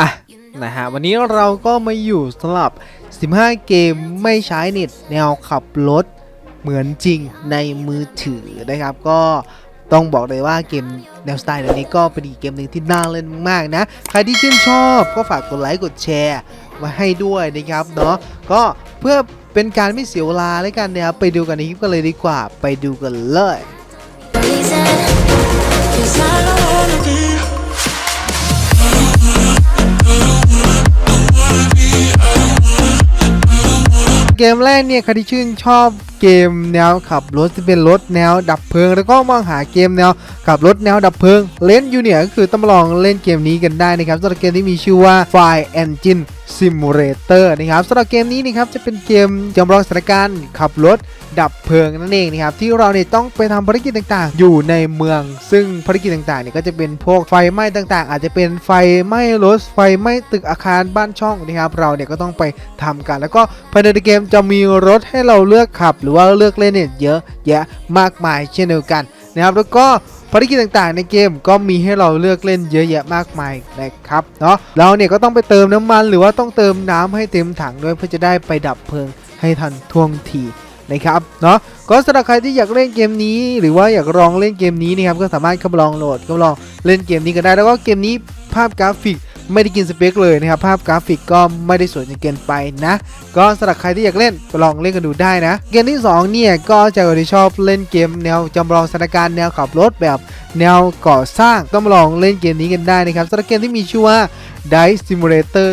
อะนะฮะวันนี้เราก็มาอยู่สำหรับ 15 เกมไม่ใช้เน็ตแนวขับรถเหมือนจริงในมือถือนะครับ ก็ต้องบอกเลยว่าเกมแนวสไตล์แบบนี้ก็เป็นอีกเกมหนึ่งที่น่าเล่นมากนะ ใครที่ชื่นชอบก็ฝากกดไลค์กดแชร์มาให้ด้วยนะครับเนาะก็เพื่อเป็นการไม่เสียเวลาแล้วกันนะครับไปดูกันในคลิปกันเลยดีกว่าไปดูกันเลย เกมแรกเนี่ยใครที่ชื่นชอบเกมแนวขับรถที่เป็นรถแนวดับเพลิง แล้วก็มองหาเกมแนวขับรถแนวดับเพลิงเล่นอยู่เนี่ยก็คือต้องมลองเล่นเกมนี้กันได้นะครับสำหรับเกมที่มีชื่อว่า Fire Engine Simulator นะครับสำหรับเกมนี้นะครับจะเป็นเกมจำลองสถานการณ์ขับรถ ดับเพลิงนั่นเองนะครับที่เราเนี่ยต้องไปทำภารกิจต่างๆ อยู่ในเมือง ซึ่งภารกิจต่างๆเนี่ยก็จะเป็นพวกไฟไหม้ต่างๆ อาจจะเป็นไฟไหม้รถไฟไหม้ตึกอาคารบ้านช่องนะครับเราเนี่ยก็ต้องไปทำกัน แล้วก็ภายในเกมจะมีรถให้เราเลือกขับ หรือว่าเลือกเล่นเนี่ยเยอะแยะมากมายเช่นเดียวกันนะครับแล้วก็ภารกิจต่างๆในเกมก็มีให้เราเลือกเล่นเยอะแยะมากมายนะครับเนาะเราเนี่ยก็ต้องไปเติมน้ำมัน หรือว่าต้องเติมน้ำให้เต็มถังด้วยเพื่อจะได้ไปดับเพลิงให้ทันท่วงที นะครับเนาะก็สำหรับใครที่อยากเล่นเกมนี้ หรือว่าอยากลองเล่นเกมนี้นะครับก็สามารถเข้ามาลองโหลดเข้ามาลองเล่นเกมนี้กันได้ แล้วก็เกมนี้ภาพกราฟิก ไม่ได้กินสเปคเลยนะครับ ภาพกราฟิกก็ไม่ได้สวยจนเกินไปนะ ก็สำหรับใครที่อยากเล่นลองเล่นกันดูได้นะ เกมที่สองเนี่ย ก็จะคนที่ชอบเล่นเกมแนวจำลองสถานการณ์แนวขับรถแบบแนวก่อสร้างต้องมาลองเล่นเกมนี้กันได้นะครับสำหรับเกมที่มีชื่อว่า Dice Simulator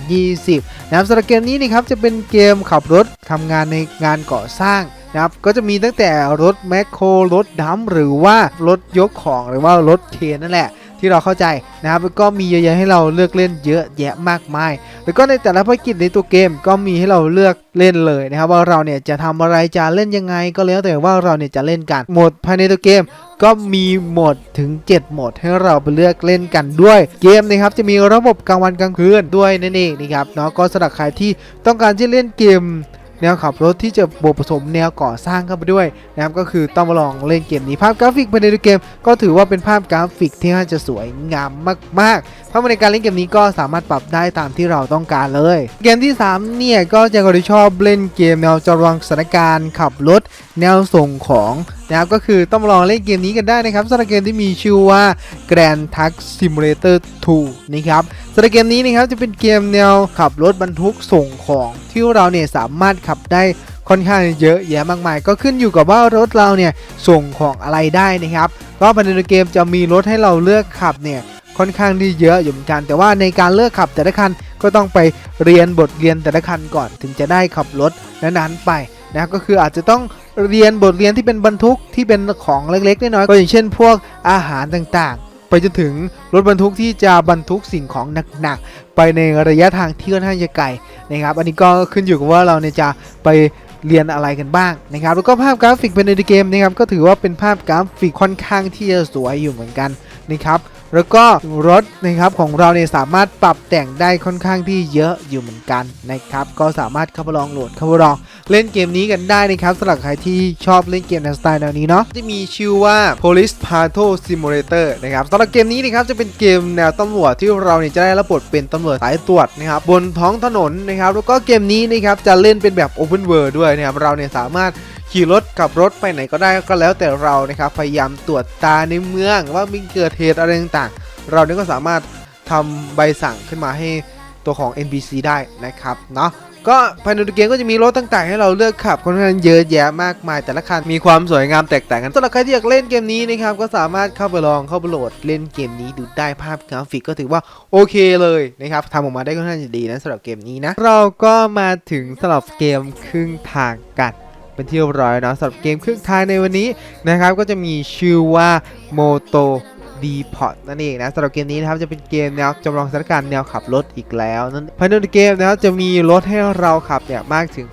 2020 นะครับสำหรับเกมนี้นะครับจะเป็นเกมขับรถทำงานในงานก่อสร้างนะครับก็จะมีตั้งแต่รถแมคโครรถดัมหรือว่ารถยกของหรือว่ารถเคนนั่นแหละ ที่เราเข้าใจนะครับก็มีเยอะแยะให้เราเลือกเล่นเยอะแยะมากมาย แล้วก็ในแต่ละภารกิจในตัวเกมก็มีให้เราเลือกเล่นเลยนะครับว่าเราเนี่ยจะทำอะไรจะเล่นยังไง ก็แล้วแต่ว่าเราเนี่ยจะเล่นกันโหมดภายในตัวเกมก็มีโหมดถึง 7 โหมดให้เราไปเลือกเล่นกันด้วย เกมนะครับจะมีระบบกลางวันกลางคืนด้วยนั่นเองนะครับเนาะก็สำหรับใครที่ต้องการที่เล่นเกม แนวขับรถที่จะบวกผสมแนวก่อสร้างเข้าไปด้วยนะครับก็คือต้องมาลองเล่นเกมนี้ภาพกราฟิกภายในเกม ก็ถือว่าเป็นภาพกราฟิกที่น่าจะสวยงามมากๆภาพในการเล่นเกมนี้ก็สามารถปรับได้ตามที่เราต้องการเลย เกมที่ 3 เนี่ยก็จะคนที่ชอบเล่นเกมแนวจำลองสถานการณ์ขับรถแนวส่งของ นะครับก็คือต้องลองเล่นเกมนี้กันได้นะครับสำหรับเกมที่มีชื่อว่า Grand Truck Simulator 2นะครับสำหรับเกมนี้นะครับจะเป็นเกมแนวขับรถบรรทุกส่งของที่เราเนี่ยสามารถขับได้ค่อนข้างเยอะแยะมากมาย ก็ขึ้นอยู่กับว่ารถเราเนี่ยส่งของอะไรได้นะครับก็ภายในเกมจะมีรถให้เราเลือกขับเนี่ยค่อนข้างที่เยอะอยู่เหมือนกัน แต่ว่าในการเลือกขับแต่ละคันก็ต้องไปเรียนบทเรียนแต่ละคันก่อนถึงจะได้ขับรถนั้นๆไป นะครับก็คืออาจจะต้องเรียนบทเรียนที่เป็นบรรทุกที่เป็นของเล็กๆน้อยๆก็อย่างเช่น พวกอาหารต่างๆ ไปจนถึงรถบรรทุกที่จะบรรทุกสิ่งของหนักๆ ไปในระยะทางที่ค่อนข้างจะไกลนะครับอันนี้ก็ขึ้นอยู่กับว่าเราเนี่ยจะไปเรียนอะไรกันบ้างนะครับแล้วก็ภาพกราฟิกภายในเกมนะครับก็ถือว่าเป็นภาพกราฟิกค่อนข้างที่จะสวยอยู่เหมือนกันนะครับ แล้วก็รถนะครับของเราเนี่ยสามารถปรับแต่งได้ค่อนข้างที่เยอะอยู่เหมือนกันนะครับก็สามารถเข้าไปลองโหลดเข้าไปลองเล่นเกมนี้กันได้นะครับสำหรับใครที่ชอบเล่นเกมในสไตล์แนวนี้เนาะจะมีชื่อว่า Police Patrol Simulator นะครับสำหรับเกมนี้นะครับจะเป็นเกมแนวตำรวจที่เราเนี่ยจะได้รับบทเป็นตำรวจสายตรวจนะครับบนท้องถนนนะครับแล้วก็เกมนี้นะครับจะเล่นเป็นแบบ Open World ด้วยนะครับเราเนี่ยสามารถ ขี่รถขับรถไปไหนก็ได้ก็แล้วแต่เรานะครับพยายามตรวจตาในเมืองว่ามีเกิดเหตุอะไรต่างๆ เราเนี่ยก็สามารถทำใบสั่งขึ้นมาให้ตัวของ NPC ได้นะครับเนาะก็ภายในตัวเกมก็จะมีรถต่างๆ ให้เราเลือกขับค่อนข้างเยอะแยะมากมาย แต่ละคันมีความสวยงามแตกต่างกันสำหรับใครที่อยากเล่นเกมนี้นะครับก็สามารถเข้าไปลองเข้าไปโหลดเล่นเกมนี้ดูได้ภาพกราฟิกก็ถือว่าโอเคเลยนะครับทำออกมาได้ค่อนข้างจะดีนะสำหรับเกมนี้นะเราก็มาถึงสำหรับเกมครึ่งทางกัน เป็นที่เรียบร้อยเนาะสำหรับเกมครึ่งทางในวันนี้นะครับก็จะมีชื่อว่า Moto d p o t นั่นเองนะสำหรับเกมนี้นะครับจะเป็นเกมแนวจำลองสถานการณ์แนวขับรถอีกแล้วนั่นภายในเกมนะครับจะมีรถให้เราขับเนี่ยมากถึง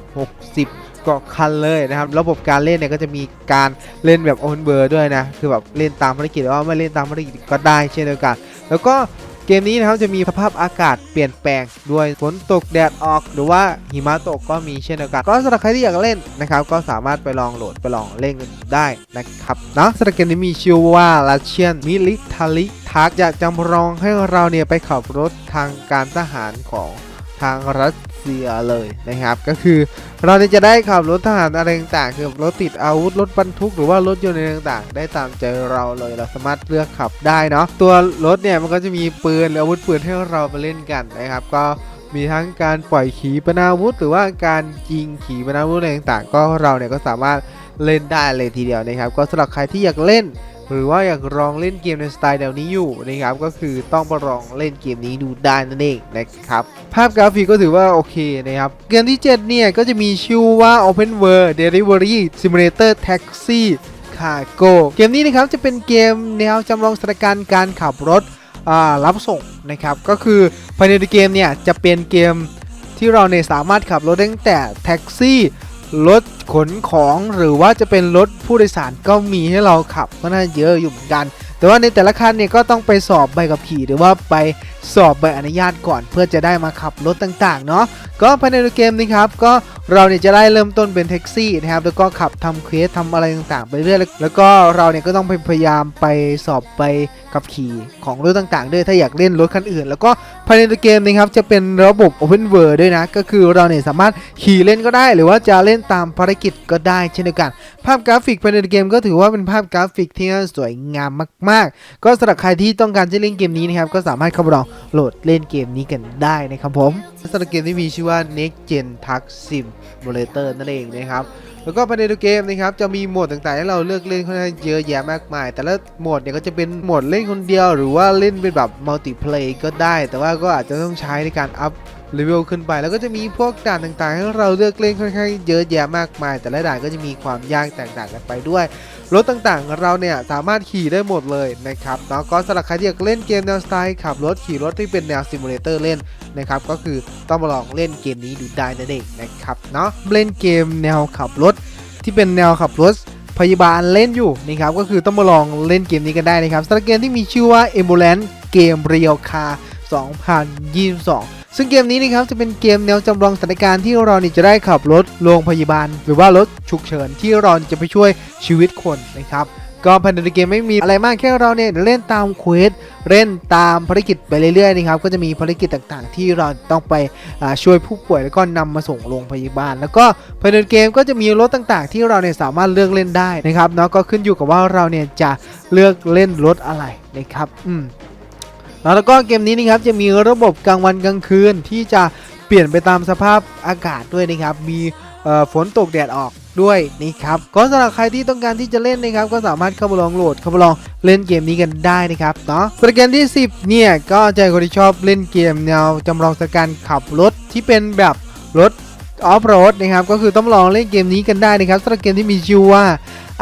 60กว่าคันเลยนะครับระบบการเล่นเนี่ยก็จะมีการเล่นแบบ open world ด้วยนะคือแบบเล่นตามภารกิจหรือว่าไม่เล่นตามภารกิจก็ได้เช่นเดียวกัน แล้วก็ เกมนี้นะครับจะมีสภาพอากาศเปลี่ยนแปลงด้วยฝนตกแดดออก หรือว่าหิมะตกก็มีเช่นเดียวกันก็สำหรับใครที่อยากเล่นนะครับก็สามารถไปลองโหลดไปลองเล่นกันได้นะครับเนาะสำหรับเกมนี้มีชื่อว่า Russian Military Truck จะจำลองให้เราเนี่ยไปขับรถทางการทหารของทางรัส เซียเลยนะครับ ก็คือเราจะได้ขับรถทหารอะไรต่างๆคือรถติดอาวุธรถบรรทุกหรือว่ารถยนต์อะไรต่างๆ ได้ตามใจเราเลยเราสามารถเลือกขับได้เนาะตัวรถเนี่ยมันก็จะมีปืนหรืออาวุธปืนให้เรามาเล่นกันนะครับ ก็มีทั้งการปล่อยขีปนาวุธ หรือว่าการยิงขีปนาวุธอะไรต่างๆ ก็เราเนี่ยก็สามารถเล่นได้เลยทีเดียวนะครับ ก็สำหรับใครที่อยากเล่น หรือว่าอยากลองเล่นเกมในสไตล์แนวนี้อยู่นะครับก็คือต้องมาลองเล่นเกมนี้ดูได้นั่นเองนะครับภาพกราฟิกก็ถือว่าโอเคนะครับเกมที่ 7 เนี่ย ก็จะมีชื่อว่า Open World Delivery Simulator Taxi Cargo เกมนี้นะครับจะเป็นเกมแนวจำลองสถานการณ์การขับรถรับส่งนะครับก็คือภายในเกมเนี่ยจะเป็นเกมที่เราเนี่ยสามารถขับรถได้ตั้งแต่แท็กซี่ รถขนของหรือว่าจะเป็นรถผู้โดยสารก็มีให้เราขับก็น่าเยอะอยู่เหมือนกัน แต่ว่าในแต่ละคันเนี่ยก็ต้องไปสอบใบกับขี่หรือว่าไปสอบใบอนุญาตก่อนเพื่อจะได้มาขับรถต่างๆเนาะ ก็ภายในเกมนี้ครับก็เราเนี่ยจะได้เริ่มต้นเป็นแท็กซี่นะครับแล้วก็ขับทำเควสทำอะไรต่างๆ ไปเรื่อยแล้วก็เราเนี่ยก็ต้องพยายามไปสอบใบขับขี่ของรถต่างๆ ด้วยถ้าอยากเล่นรถคันอื่น แล้วก็ภายในเกมนี้ครับจะเป็นระบบ Open World ด้วยนะ ก็คือเราเนี่ยสามารถขี่เล่นก็ได้ หรือว่าจะเล่นตามภารกิจก็ได้เช่นเดียวกัน ภาพกราฟิกภายในเกมก็ถือว่าเป็นภาพกราฟิกที่สวยงามมาก ๆ ก็สำหรับใครที่ต้องการจะเล่นเกมนี้นะครับก็สามารถเข้ามาลองโหลดเล่นเกมนี้กันได้นะครับผมสำหรับเกมที่มีชื่อว่า Next Gen Truck Simulator นั่นเองนะครับแล้วก็ภายในตัวเกมนะครับจะมีโหมดต่างๆให้เราเลือกเล่นค่อนข้างเยอะแยะมากมาย แต่ละโหมดเนี่ยก็จะเป็นโหมดเล่นคนเดียว หรือว่าเล่นเป็นแบบมัลติเพลย์ก็ได้ แต่ว่าก็อาจจะต้องใช้ในการอัพเลเวลขึ้นไปแล้วก็จะมีพวกด่านต่างๆ ให้เราเลือกเล่นค่อนข้างเยอะแยะมากมาย แต่ละด่านก็จะมีความยากแตกต่างกันไปด้วย รถต่างๆ เราเนี่ยสามารถขี่ได้หมดเลยนะครับเนาะก็สำหรับใครที่อยากเล่นเกมแนวสไตล์ขับรถขี่รถที่เป็นแนวซิมูเลเตอร์เล่นนะครับก็คือต้องมาลองเล่นเกมนี้ดูได้นั่นเองนะครับเนาะเล่นเกมแนวขับรถ ที่เป็นแนวขับรถพยาบาลเล่นอยู่นะครับก็คือต้องมาลองเล่นเกมนี้กันได้นะครับสำหรับเกมที่มีชื่อว่า Ambulance เกมเรียวคา2022 ซึ่งเกมนี้นะครับจะเป็นเกมแนวจำลองสถานการณ์ที่เรานี่จะได้ขับรถโรงพยาบาล หรือว่ารถฉุกเฉินที่เราจะไปช่วยชีวิตคนนะครับ ก็ภายในเกมไม่มีอะไรมากแค่เราเนี่ยเล่นตามเควสเล่นตามภารกิจไปเรื่อยๆนะครับก็จะมีภารกิจต่างๆ ที่เราต้องไปช่วยผู้ป่วยแล้วก็นำมาส่งโรงพยาบาล แล้วก็ภายในเกมก็จะมีรถต่างๆ ที่เราเนี่ยสามารถเลือกเล่นได้นะครับเนาะก็ขึ้นอยู่กับว่าเราเนี่ยจะเลือกเล่นรถอะไรนะครับอืมแล้วก็เกมนี้นะครับจะมีระบบกลางวันกลางคืนที่จะเปลี่ยนไปตามสภาพอากาศด้วยนะครับมีฝนตกแดดออก ด้วยนี่ครับก็สำหรับใครที่ต้องการที่จะเล่นนะครับก็สามารถเข้ามาลองโหลดเข้ามาลองเล่นเกมนี้กันได้นะครับเนาะโปรแกรมที่ 10 เนี่ยก็ใจคนที่ชอบเล่นเกมแนวจำลองสการขับรถที่เป็นแบบรถออฟโรดนะครับก็คือต้องลองเล่นเกมนี้กันได้นะครับสำหรับเกมที่มีชื่อว่า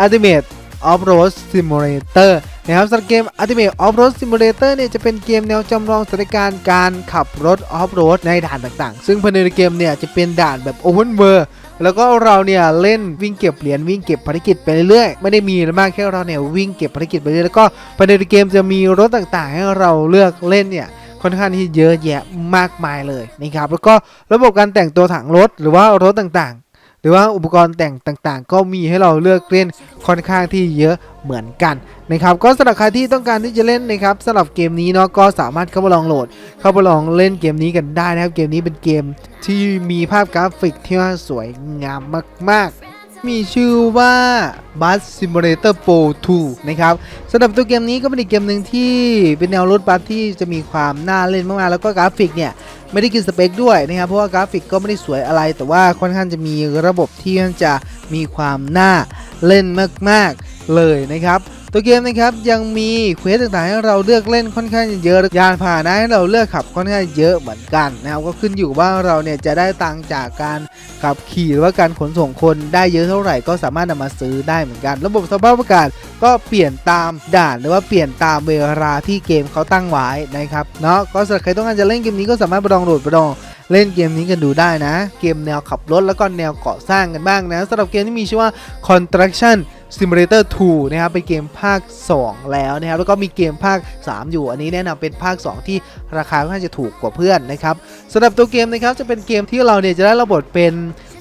Ultimate Off-Road Simulator นะครับสำหรับเกม Ultimate Off-Road Simulator เนี่ยจะเป็นเกมแนวจำลองสถานการณ์การขับรถ Off-Road ในด่านต่างๆ ซึ่งภายในเกมเนี่ยจะเป็นด่านแบบ Open World แล้วก็เราเนี่ยเล่นวิ่งเก็บเหรียญวิ่งเก็บภารกิจไปเรื่อยๆไม่ได้มีอะมากแค่เราเนี่ยวิ่งเก็บภารกิจไปเรื่อยแล้วก็ภายในเกมจะมีรถต่างๆ ให้เราเลือกเล่นเนี่ยค่อนข้างที่เยอะแยะมากมายเลยนะครับแล้วก็ระบบการแต่งตัวถังรถหรือว่ารถต่างๆ รือว่าอุปกรณ์แต่งต่างๆ ก็มีให้เราเลือกเล่นค่อนข้างที่เยอะเหมือนกันนะครับก็สำหรับใครที่ต้องการที่จะเล่นนะครับสำหรับเกมนี้เนาะก็สามารถเข้ามาลองโหลด เข้ามาลองเล่นเกมนี้กันได้นะครับเกมนี้เป็นเกมที่มีภาพกราฟิกที่ว่าสวยงามมากๆมีชื่อว่า Bus Simulator Pro 2 นะครับสำหรับตัวเกมนี้ก็เป็นอีกเกมหนึ่งที่เป็นแนวรถบัสที่จะมีความน่าเล่นมากๆ แล้วก็กราฟิกเนี่ย ไม่ได้กินสเปคด้วยนะครับเพราะว่ากราฟิกก็ไม่ได้สวยอะไร แต่ว่าค่อนข้างจะมีระบบที่จะมีความน่าเล่นมากๆเลยนะครับ ตัวเกมนะครับยังมีเควสต่างๆให้เราเลือกเล่นค่อนข้างเยอะยานพาหนะให้เราเลือกขับค่อนข้างเยอะเหมือนกันนะครับก็ขึ้นอยู่ว่าเราเนี่ยจะได้ตังจากการขับขี่หรือว่าการขนส่งคนได้เยอะเท่าไหร่ก็สามารถนำมาซื้อได้เหมือนกัน ระบบสภาพอากาศก็เปลี่ยนตามด่านหรือว่าเปลี่ยนตามเวลาที่เกมเขาตั้งไว้นะครับเนาะก็สำหรับใครต้องการจะเล่นเกมนี้ก็สามารถไปลองโหลดไปลองเล่นเกมนี้กันดูได้นะ เกมแนวขับรถแล้วก็แนวเกาะสร้างกันบ้างนะสำหรับเกมที่มีชื่อว่า Construction Simulator 2 นะครับ เป็นเกมภาค 2 แล้วนะครับ แล้วก็มีเกมภาค 3 อยู่ อันนี้แนะนำเป็นภาค 2 ที่ราคาค่อนข้างจะถูกกว่าเพื่อนนะครับสำหรับตัวเกมนะครับ จะเป็นเกมที่เราเนี่ยจะได้ระบบทเป็น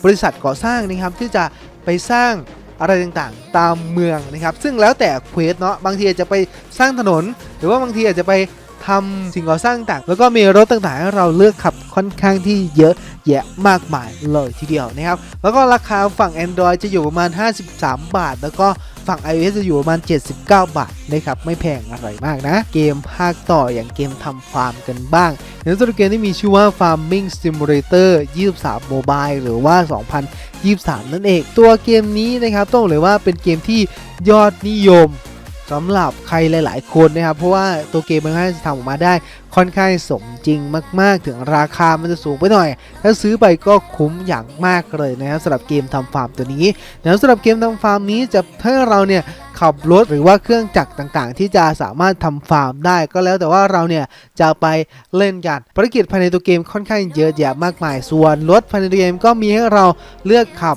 บริษัทก่อสร้างนะครับ ที่จะไปสร้างอะไรต่างๆ ตามเมืองนะครับ ซึ่งแล้วแต่เควสเนาะ บางทีอาจจะไปสร้างถนน หรือว่าบางทีอาจจะไปทำสิ่งก่อสร้างต่าง แล้วก็มีรถต่างๆให้เราเลือกขับค่อนข้างที่เยอะ แยะมากมายเลยทีเดียวนะครับแล้วก็ราคาฝั่ง Android จะอยู่ประมาณ 53 บาท แล้วก็ฝั่ง iOS จะอยู่ประมาณ 79 บาทนะครับไม่แพงอะไรมากนะ เกมภาคต่ออย่างเกมทำฟาร์มกันบ้างในส่วเกมที่มีชื่อว่า Farming Simulator 23 Mobile หรือว่า 2023 นั่นเอง ตัวเกมนี้นะครับต้องเลยว่าเป็นเกมที่ยอดนิยม สำหรับใครหลาย ๆ คนนะครับ เพราะว่าตัวเกมมันค่อนข้างจะทำออกมาได้ค่อนข้างสมจริงมาก ๆ ถึงราคามันจะสูงไปหน่อย ถ้าซื้อไปก็คุ้มอย่างมากเลยนะครับสำหรับเกมทำฟาร์มตัวนี้แล้วสำหรับเกมทำฟาร์มนี้จะให้เราเนี่ยขับรถหรือว่าเครื่องจักรต่างๆ ที่จะสามารถทำฟาร์มได้ก็แล้วแต่ว่าเราเนี่ยจะไปเล่นกันภารกิจภายในตัวเกมค่อนข้างเยอะแยะมากมาย ส่วนรถภายในตัวเกมก็มีให้เราเลือกขับ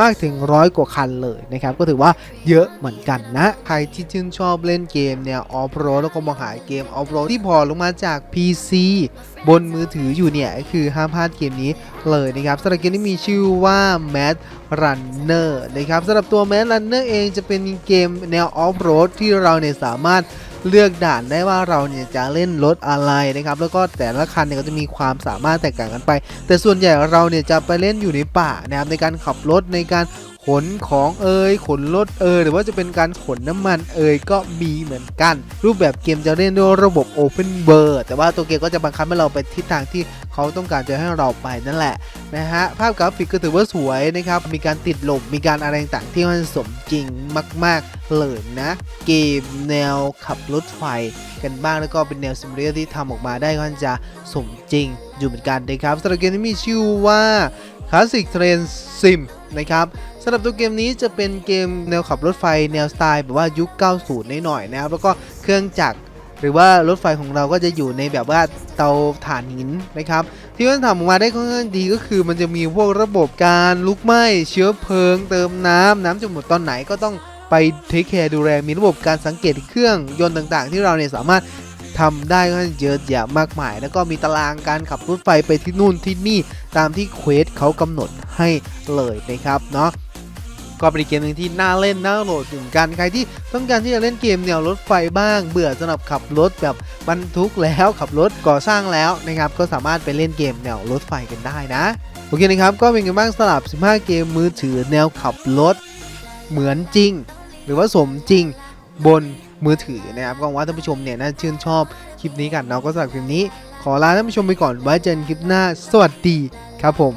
มากถึงร้อยกว่าคันเลยนะครับก็ถือว่าเยอะเหมือนกันนะ ใครที่ชื่นชอบเล่นเกมเนี่ยออฟโรดแล้วก็มองหาเกมออฟโรดที่พอลงมาจาก PC บนมือถืออยู่เนี่ยคือห้ามพลาดเกมนี้เลยนะครับสำหรับเกมที่มีชื่อว่า Mad Runner นะครับสำหรับตัว Mad Runner เองจะเป็นเกมแนวออฟโรดที่เราเนี่ยสามารถ เลือกด่านได้ว่าเราเนี่ยจะเล่นรถอะไรนะครับ แล้วก็แต่ละคันเนี่ยก็จะมีความสามารถแตกต่างกันไป แต่ส่วนใหญ่เราเนี่ยจะไปเล่นอยู่ในป่านะครับในการขับรถในการ ขนของเอ่ยขนรถเอ่ยหรือว่าจะเป็นการขนน้ำมันเอ่ยก็มีเหมือนกัน รูปแบบเกมจะเล่นด้วยระบบ Open World แต่ว่าตัวเกมก็จะบังคับให้เราไปทิศทางที่เขาต้องการจะให้เราไปนั่นแหละนะฮะภาพกราฟิกก็ถือว่าสวยนะครับมีการติดลมมีการอะไรต่างๆที่มันสมจริงมาก ๆเลยนะ เกมแนวขับรถไฟกันบ้างแล้วก็เป็นแนวซิมูเลเตอร์ที่ทำออกมาได้ค่อนจะสมจริงอยู่เหมือนกันนะครับสำหรับเกมที่มีชื่อว่า Classic Train Sim นะครับ สำหรับตัวเกมนี้จะเป็นเกมแนวขับรถไฟแนวสไตล์แบบว่ายุค 90นิดหน่อยนะครับแล้วก็เครื่องจักรหรือว่ารถไฟของเราก็จะอยู่ในแบบว่าเตาถ่านหินนะครับ ที่มันทำออกมาได้ค่อนข้างดีก็คือ มันจะมีพวกระบบการลุกไหม้เชื้อเพลิง เติมน้ำน้ำจะหมดตอนไหนก็ต้องไปเทคแคร์ดูแลมีระบบการสังเกตเครื่องยนต์ต่างๆ ที่เราเนี่ยสามารถทำได้ค่อนข้างเยอะแยะมากมาย แล้วก็มีตารางการขับรถไฟไปที่นู่นที่นี่ตามที่เควสเขากำหนดให้เลยนะครับเนาะ ก็เป็นเกมหนึ่งที่น่าเล่นน่าโหลดถึงกันใครที่ต้องการที่จะเล่นเกมแนวรถไฟบ้าง เบื่อสำหรับขับรถแบบบรรทุกแล้วขับรถก่อสร้างแล้วนะครับก็สามารถไปเล่นเกมแนวรถไฟกันได้นะโอเคนะครับก็เป็นกันบ้างสำหรับ 15 เกมมือถือแนวขับรถเหมือนจริง หรือว่าสมจริงบนมือถือนะครับก็หวังว่าท่านผู้ชมเนี่ยน่าชื่นชอบคลิปนี้กันเนาะก็สำหรับคลิปนี้ ขอลาท่านผู้ชมไปก่อนไว้เจอกันคลิปหน้า สวัสดีครับผม